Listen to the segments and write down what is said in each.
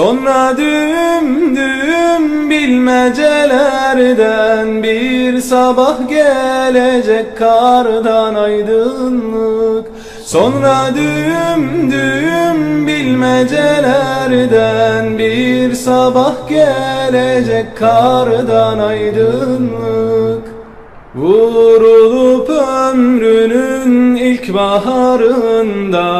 Sonra düğüm düğüm bilmecelerden bir sabah gelecek kardan aydınlık. Sonra düğüm düğüm bilmecelerden bir sabah gelecek kardan aydınlık. Vurulup ömrünün ilk baharında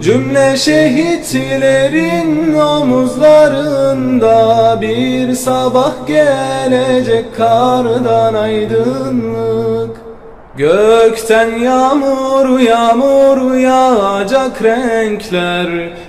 Cümle şehitlerin omuzlarında Bir sabah gelecek kardan aydınlık. Gökten yağmur yağmur yağacak renkler